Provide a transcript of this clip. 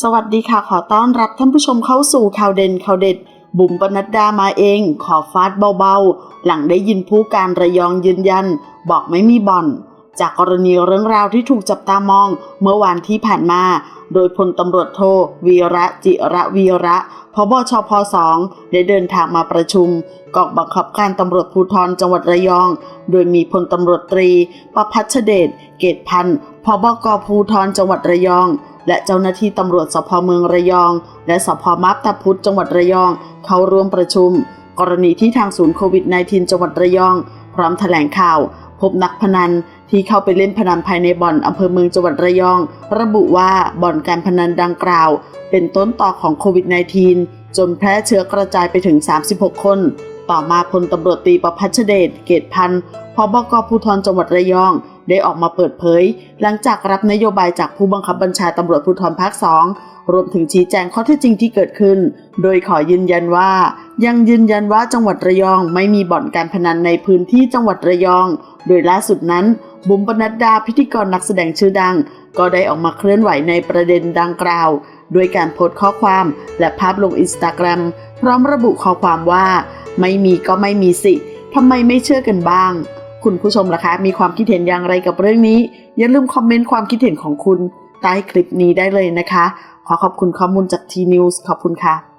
สวัสดีค่ะขอต้อนรับท่านผู้ชมเข้าสู่ข่าวเด่นข่าวเด็ด บุ๋มปนัดดามาเอง ขอฟาดเบาๆ หลังได้ยินผู้การระยองยืนยัน บอกไม่มีบ่อน จากกรณีเรื่องราวที่ถูกจับตามอง เมื่อวานที่ผ่านมา โดยพลตำรวจโทวีระจิระวีระพบชพสองได้เดินทางมาประชุมกองบังคับการตำรวจภูธรจังหวัดระยอง โดยมีพลตำรวจตรีประพัชเดชเกตพันธ์พบกภูธรจังหวัดระยอง และเจ้าหน้าที่ตำรวจสพเมืองระยอง และสพมับตาพุธจังหวัดระยอง เข้าร่วมประชุม กรณีที่ทางศูนย์โควิด -19 จังหวัดระยอง พร้อมแถลงข่าว พบนักพนันที่เข้าไปเล่นพนันภายในบ่อนอำเภอเมืองจังหวัดระยอง ระบุว่าบ่อนการพนันดังกล่าว เป็นต้นต่อของโควิด -19 จนแพร่เชื้อกระจายไปถึง 36 คน ต่อมาพลตำรวจตีประพัชเดชเกตพันธ์พบกภูธรจังหวัดระยอง ได้ออกมาเปิดเผย หลังจากรับนโยบายจากผู้บังคับบัญชาตำรวจภูธรภาคสองรวมถึงชี้แจงข้อเท็จจริงที่เกิดขึ้น โดยขอยืนยันว่า ยังยืนยันว่าจังหวัดระยองไม่มีบ่อนการพนันในพื้นที่จังหวัดระยอง โดยล่าสุดนั้น บุ๋มปนัดดาพิธีกรนักแสดงชื่อดัง ก็ได้ออกมาเคลื่อนไหวในประเด็นดังกล่าว ด้วยการโพสต์ข้อความและภาพลงอินสตาแกรมพร้อมระบุข้อความว่า ไม่มีก็ไม่มีสิทำไมไม่เชื่อกันบ้าง คุณผู้ชมล่ะคะ มีความคิดเห็นอย่างไรกับเรื่องนี้ อย่าลืมคอมเมนต์ความคิดเห็นของคุณใต้คลิปนี้ได้เลยนะคะ ขอขอบคุณข้อมูลจากทีนิวส์ขอบคุณค่ะ